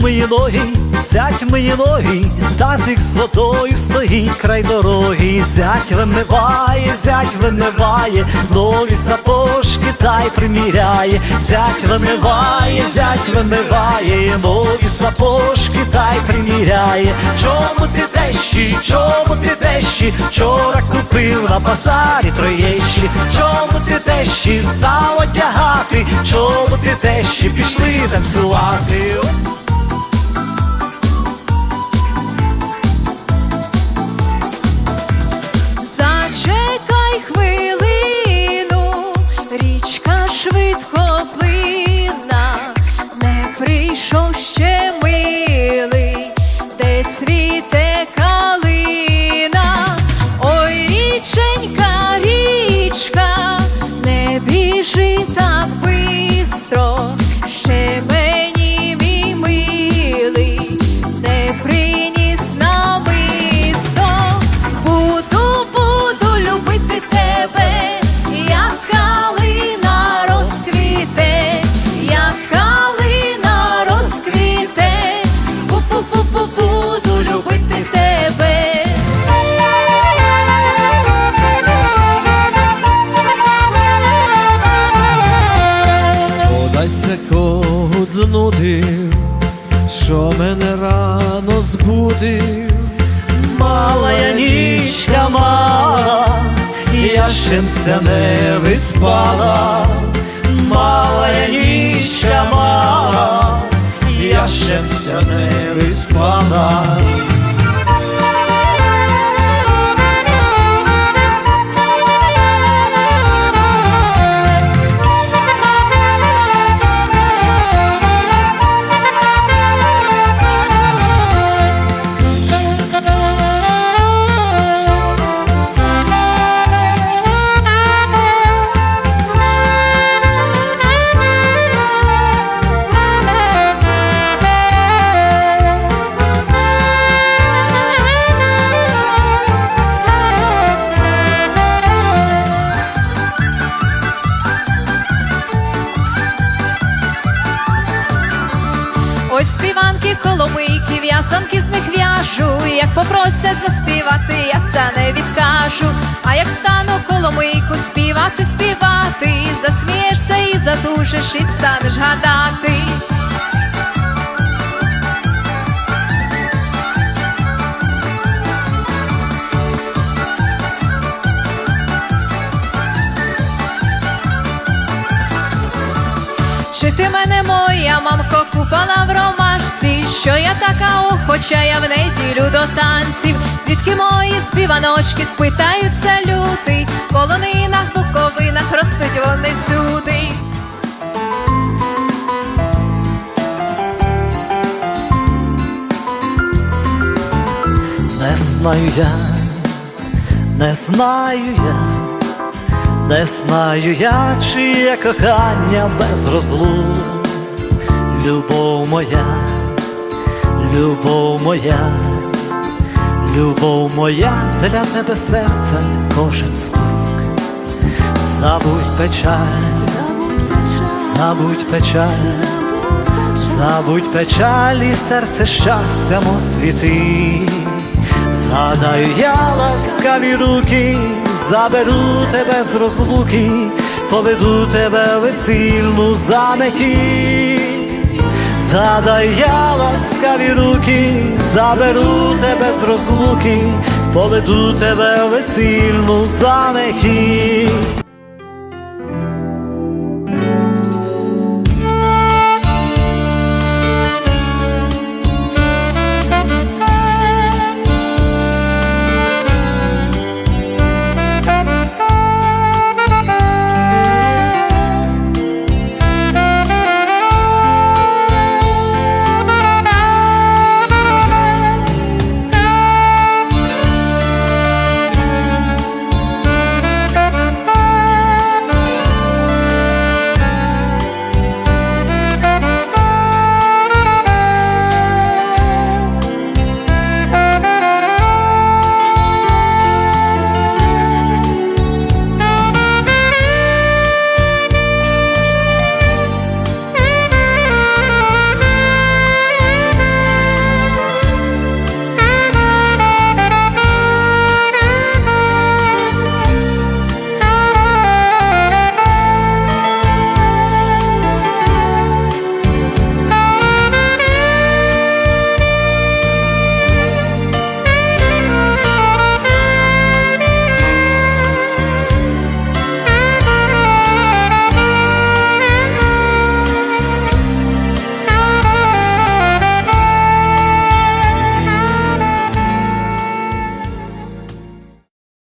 мої ноги, зять мої ноги, тазик з водою стоїть край дороги, зять вимиває, зять вимиває, нові сапожки та й приміряє, зять вимиває, зять вимиває, нові сапожки та й приміряє. Чому ти тещі, чому ти тещі, вчора купив на базарі троєщі, чому ти тещі? Став одягати, чому ти тещі? Пішли танцювати. Когут що мене рано збудив. Малая нічка мала, я ще все не виспала, малая нічка мала, я ще все не виспала. Коломийки, з них в'яжу. Як попросять заспівати, я це не відкажу. А як стану коломийку співати, співати, засмієшся і задушиш, і станеш гадати. Чи ти мене, моя мамко, купала в ромашці, що я така охоча, я в неділю до танців, звідки мої співаночки спитаються люди, в полонинах, буковинах ростуть вони сюди. Не знаю я, не знаю я, не знаю я, чиє кохання без розлук. Любов моя, любов моя, любов моя, для тебе серце кожен стук. Забудь печаль, забудь печаль, забудь печалі, серце щастям освіти. Згадаю я ласкаві руки, заберу тебе з розлуки, поведу тебе весільну заметі. задай я ласкаві руки, заберу тебе з розлуки, поведу тебе весільну заметі.